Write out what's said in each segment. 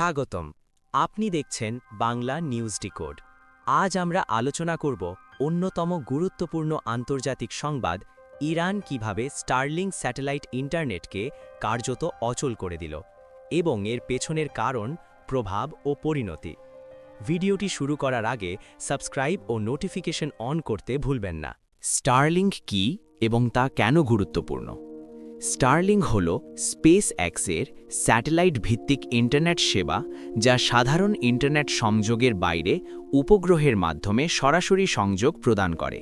স্বাগতম। আপনি দেখছেন বাংলা নিউজ ডিকোড। আজ আমরা আলোচনা করব অন্যতম গুরুত্বপূর্ণ আন্তর্জাতিক সংবাদ, ইরান কীভাবে স্টারলিং স্যাটেলাইট ইন্টারনেটকে কার্যত অচল করে দিল এবং এর পেছনের কারণ, প্রভাব ও পরিণতি। ভিডিওটি শুরু করার আগে সাবস্ক্রাইব ও নোটিফিকেশন অন করতে ভুলবেন না। স্টারলিংক কি এবং তা কেন গুরুত্বপূর্ণ? স্টারলিং হল স্পেস অ্যাক্সের স্যাটেলাইট ভিত্তিক ইন্টারনেট সেবা যা সাধারণ ইন্টারনেট সংযোগের বাইরে উপগ্রহের মাধ্যমে সরাসরি সংযোগ প্রদান করে।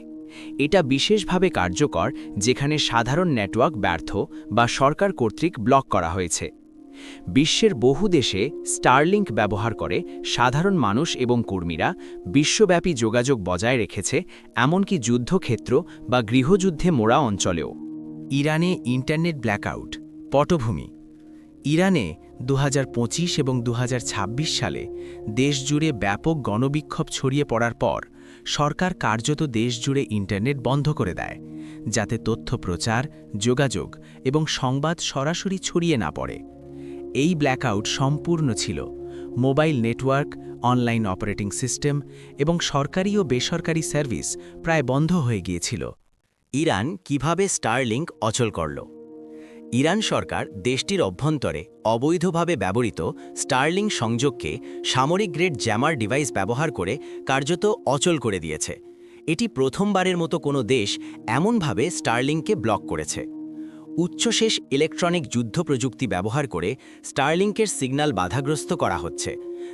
এটা বিশেষভাবে কার্যকর যেখানে সাধারণ নেটওয়ার্ক ব্যর্থ বা সরকার কর্তৃক ব্লক করা হয়েছে। বিশ্বের বহু দেশে স্টারলিংক ব্যবহার করে সাধারণ মানুষ এবং কর্মীরা বিশ্বব্যাপী যোগাযোগ বজায় রেখেছে, এমনকি যুদ্ধক্ষেত্র বা গৃহযুদ্ধে মোড়া অঞ্চলেও। ইরানে ইন্টারনেট ব্ল্যাকআউট, পটভূমি। ইরানে দু হাজার পঁচিশ এবং দু হাজার ছাব্বিশ সালে দেশজুড়ে ব্যাপক গণবিক্ষোভ ছড়িয়ে পড়ার পর সরকার কার্যত দেশজুড়ে ইন্টারনেট বন্ধ করে দেয়, যাতে তথ্য প্রচার, যোগাযোগ এবং সংবাদ সরাসরি ছড়িয়ে না পড়ে। এই ব্ল্যাকআউট সম্পূর্ণ ছিল mobile network, online operating system এবং সরকারি ও বেসরকারি সার্ভিস প্রায় বন্ধ হয়ে গিয়েছিল। ইরান কীভাবে স্টারলিংক অচল করল? ইরান সরকার দেশটির অভ্যন্তরে অবৈধভাবে ব্যবহৃত স্টারলিং সংযোগকে সামরিক গ্রেড জ্যামার ডিভাইস ব্যবহার করে কার্যত অচল করে দিয়েছে। এটি প্রথমবারের মতো কোনো দেশ এমনভাবে স্টারলিংকে ব্লক করেছে। উচ্চশেষ ইলেকট্রনিক যুদ্ধ প্রযুক্তি ব্যবহার করে স্টারলিংকের সিগন্যাল বাধাগ্রস্ত করা হচ্ছে,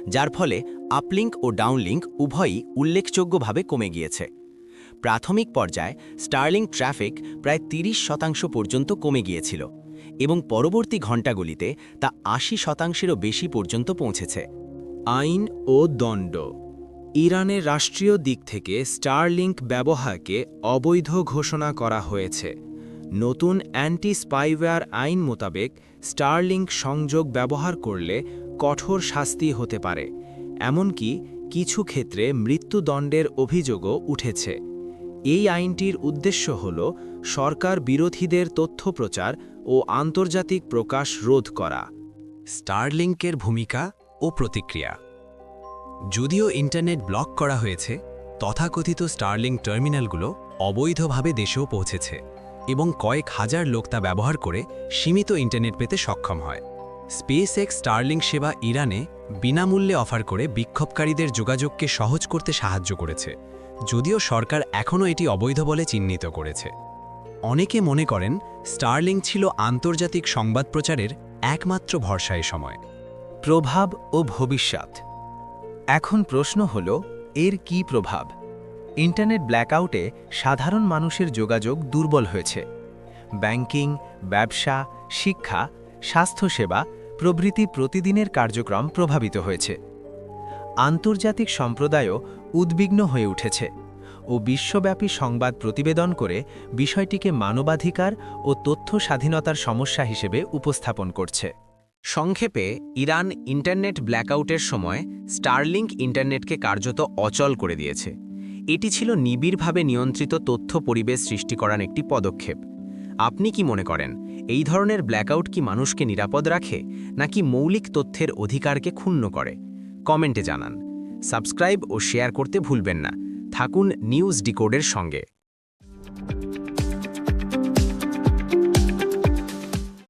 যার ফলে আপলিঙ্ক ও ডাউনলিঙ্ক উভয়ই উল্লেখযোগ্যভাবে কমে গিয়েছে। প্রাথমিক পর্যায়ে স্টার্লিং ট্রাফিক প্রায় ৩০ শতাংশ পর্যন্ত কমে গিয়েছিল এবং পরবর্তী ঘণ্টাগুলিতে তা আশি শতাংশেরও বেশি পর্যন্ত পৌঁছেছে। আইন ও দণ্ড। ইরানের রাষ্ট্রীয় দিক থেকে স্টারলিংক ব্যবহারকে অবৈধ ঘোষণা করা হয়েছে। নতুন অ্যান্টি স্পাইওয়্যার আইন মোতাবেক স্টারলিংক সংযোগ ব্যবহার করলে কঠোর শাস্তি হতে পারে, এমনকি কিছু ক্ষেত্রে মৃত্যুদণ্ডের অভিযোগও উঠেছে। এই আইনটির উদ্দেশ্য হল সরকার বিরোধীদের তথ্য প্রচার ও আন্তর্জাতিক প্রকাশ রোধ করা। স্টারলিংকের ভূমিকা ও প্রতিক্রিয়া। যদিও ইন্টারনেট ব্লক করা হয়েছে, তথাকথিত স্টারলিং টার্মিনালগুলো অবৈধভাবে দেশেও পৌঁছেছে এবং কয়েক হাজার লোক তা ব্যবহার করে সীমিত ইন্টারনেট পেতে সক্ষম হয়। স্পেস এক্স স্টারলিং সেবা ইরানে বিনামূল্যে অফার করে বিক্ষোভকারীদের যোগাযোগকে সহজ করতে সাহায্য করেছে। যদিও সরকার এখনও এটি অবৈধ বলে চিহ্নিত করেছে। অনেকে মনে করেন স্টারলিং ছিল আন্তর্জাতিক সংবাদ প্রচারের একমাত্র ভরসায় সময়। প্রভাব ও ভবিষ্যৎ। এখন প্রশ্ন হল, এর কি প্রভাব? ইন্টারনেট ব্ল্যাকআউটে সাধারণ মানুষের যোগাযোগ দুর্বল হয়েছে। ব্যাংকিং, ব্যবসা, শিক্ষা, স্বাস্থ্যসেবা প্রভৃতি প্রতিদিনের কার্যক্রম প্রভাবিত হয়েছে। আন্তর্জাতিক সম্প্রদায়ও উদ্বিগ্ন হয়ে উঠেছে ও বিশ্বব্যাপী সংবাদ প্রতিবেদন করে বিষয়টিকে মানবাধিকার ও তথ্য স্বাধীনতার সমস্যা হিসেবে উপস্থাপন করছে। সংক্ষেপে, ইরান ইন্টারনেট ব্ল্যাকআউটের সময় স্টারলিংক ইন্টারনেটকে কার্যত অচল করে দিয়েছে। এটি ছিল নিবিড়ভাবে নিয়ন্ত্রিত তথ্য পরিবেশ সৃষ্টি করার একটি পদক্ষেপ। আপনি কি মনে করেন, এই ধরনের ব্ল্যাকআউট কি মানুষকে নিরাপদ রাখে, নাকি মৌলিক তথ্যের অধিকারকে ক্ষুণ্ণ করে? কমেন্টে জানান। সাবস্ক্রাইব ও শেয়ার করতে ভুলবেন না। থাকুন নিউজ ডিকোডের সঙ্গে।